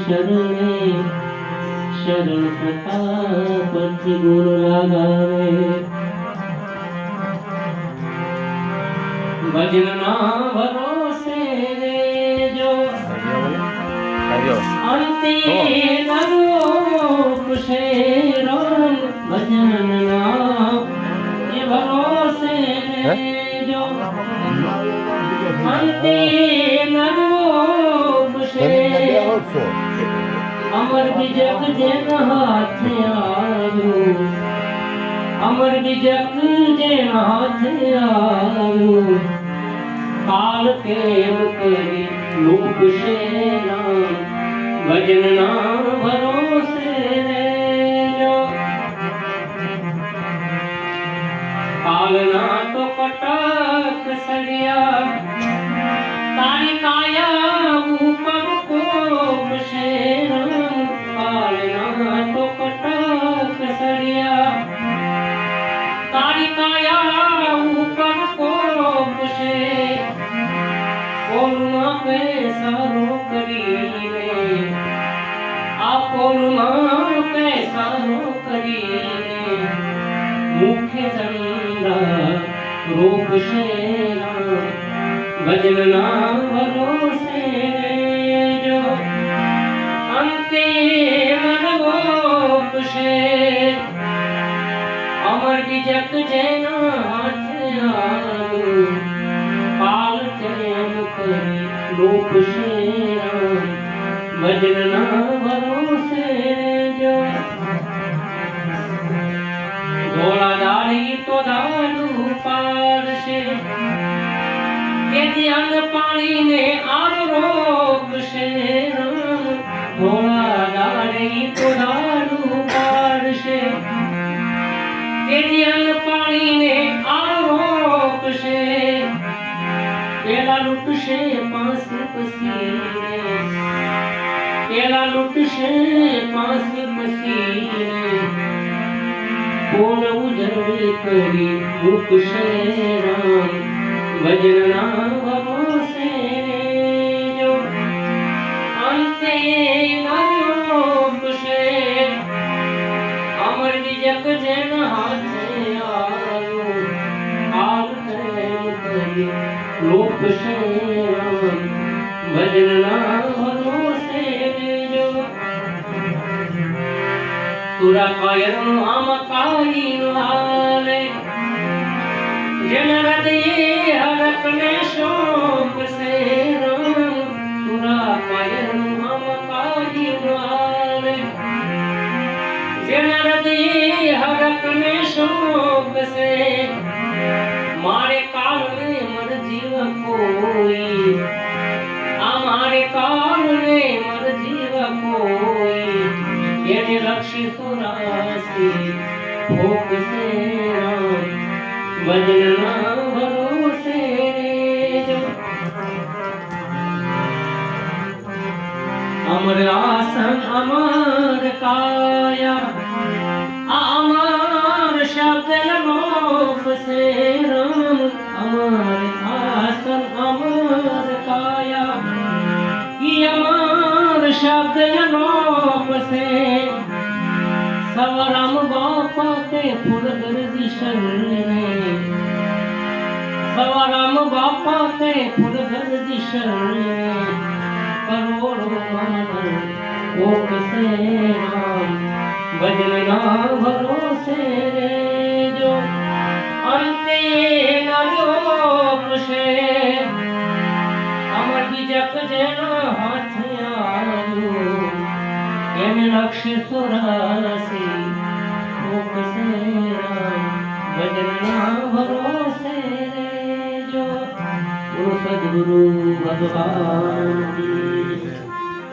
શરણે શરણ પ્રતાપથી ગુરુ લગાવે ભજન ના ભરોસે રેજો અંતે નરો છે રામ ભજનના એ ભરોસે નરો છે અમર બીજક જેન હાથે આવ્યું અમર બીજક જેન હાથે આવ્યું કાલ કેમ કરી લોક ભજન ના ભરોસે રહેજો કાલના તો કટક સળિયા તારી કાયા ઉપર કોપ શેરા કાલના તો કટક સળિયા તારી કાયા ઉપર કોપ છે કોલમાં પૈસારો કરીને આ કોલમાં પૈસારો કરીને મુખ્ય ચંદ્ર રૂપ ભજન ભજનના ભરોસે જો. અંતે મનગોપ છે. અમર બીજક જેના હાથે પાલ તેમ કરી લોક શેરા ભજનના ભરોસે જો. ધોળા દાળી તો અન્ન પાણીને આરોગશે દાળી તો દાડું પાડશે. તેથી અન્ન પાણીને આરોગશે પેલા લૂટશે પાંચ પસીને. પેલા લૂટશે પાંચ પસીને. કોણ ઉજળવી કરી મૂકશે રામ ભજનના લોપશે ભજન ભજનના ભરોસે જો સુરકાયનું આમ કાળીનું હાલે જન હૃદયે હરકને શોક સે રામ સુરકાયનું આમ કાળીનું હાલે જન હૃદયે હરકને શોક સે મારે કાળને મર જીવ કોઈ. આ મારે કાળને મર જીવ કોઈ. એને લક્ષી સુરાસી ભોગ સે રામ ભજનના ભરોસે અમર આસન અમર કાયા. અમર સવરામ બાપા તે ફૂલ દિશન સવરામ બાપા તે ફૂલ શરણે. કરોડો ઓક સે રામ. ભજનના ભરોસે જો અંતે નરો છે અમર બીજક જેનો હાથ આવ્યું એને લક્ષ્ય સુરાસી રામ ભજનના ભરોસે જો ભગવાન